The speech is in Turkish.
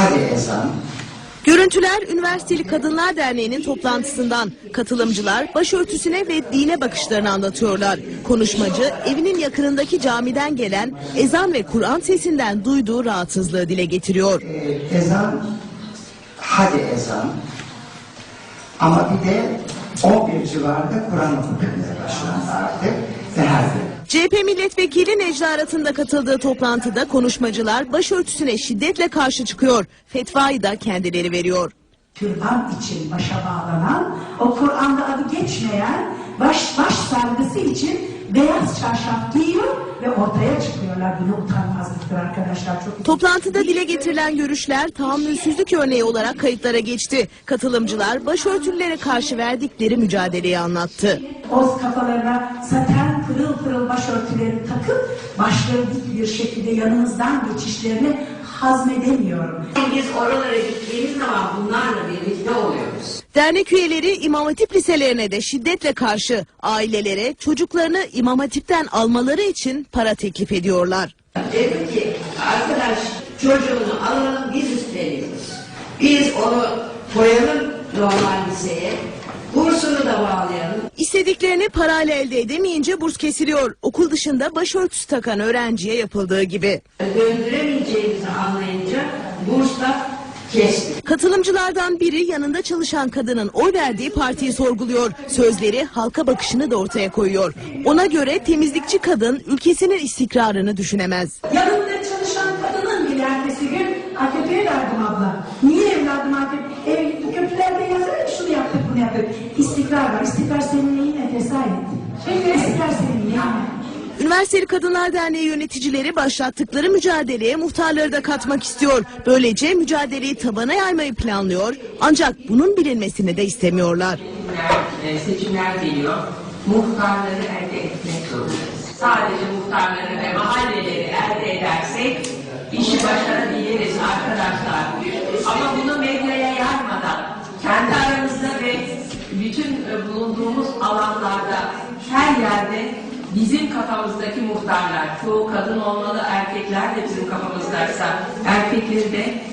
hadi ezan. Görüntüler Üniversiteli Kadınlar Derneği'nin toplantısından. Katılımcılar başörtüsüne ve dine bakışlarını anlatıyorlar. Konuşmacı evinin yakınındaki camiden gelen ezan ve Kur'an sesinden duyduğu rahatsızlığı dile getiriyor. Ee, ezan, hadi ezan. Ama bir de 11 civarında Kur'an okunmaya başlandı artık ve her gün. CHP milletvekili Necla Arat'ın da katıldığı toplantıda konuşmacılar başörtüsüne şiddetle karşı çıkıyor. Fetvayı da kendileri veriyor. türban için başa bağlanan, o Kur'an'da adı geçmeyen baş, sargısı için beyaz çarşaf giyiyor ve ortaya çıkıyorlar. Bunu utanmazlıktır arkadaşlar. Çok Toplantıda dile getirilen görüşler tahammülsüzlük örneği olarak kayıtlara geçti. Katılımcılar başörtülülere karşı verdikleri mücadeleyi anlattı. Oz kafalarına saten pırıl pırıl başörtülerini takıp başları dik bir şekilde yanımızdan geçişlerini hazmedemiyorum. Biz oralara gittiğimiz zaman bunlarla birlikte oluyoruz. Dernek üyeleri İmam Hatip liselerine de şiddetle karşı ailelere çocuklarını İmam Hatip'ten almaları için para teklif ediyorlar. Dedim ki arkadaş çocuğunu alalım biz üstleniyoruz. Biz onu koyalım normal liseye. Bursunu da bağlayalım. İstediklerini parayla elde edemeyince burs kesiliyor. Okul dışında başörtüsü takan öğrenciye yapıldığı gibi. Döndüremeyeceğimizi anlayınca bursla kestik. Katılımcılardan biri yanında çalışan kadının oy verdiği partiyi sorguluyor. Sözleri halka bakışını da ortaya koyuyor. Ona göre temizlikçi kadın ülkesinin istikrarını düşünemez. Yanımda çalışan kadının bile ertesi gün AKP'ye verdim abla. Niye evladım AKP? Ev, köprülerde yazar ya şunu yaptık bunu yaptık. İstikrar var. İstikrar senin neyine tesaret? İstikrar senin neyine? Üniversiteli Kadınlar Derneği yöneticileri başlattıkları mücadeleye muhtarları da katmak istiyor. Böylece mücadeleyi tabana yaymayı planlıyor. Ancak bunun bilinmesini de istemiyorlar. seçimler, seçimler geliyor. Muhtarları elde etmek zorundayız. Sadece muhtarları ve mahalleleri elde edersek işi başarabiliriz arkadaşlar. Ama bunu medyaya yaymadan kendi aramızda ve bütün bulunduğumuz alanlarda her yerde bizim kafamızdaki muhtarlar, çoğu kadın olmalı, erkekler de bizim kafamızdaysa erkekleri de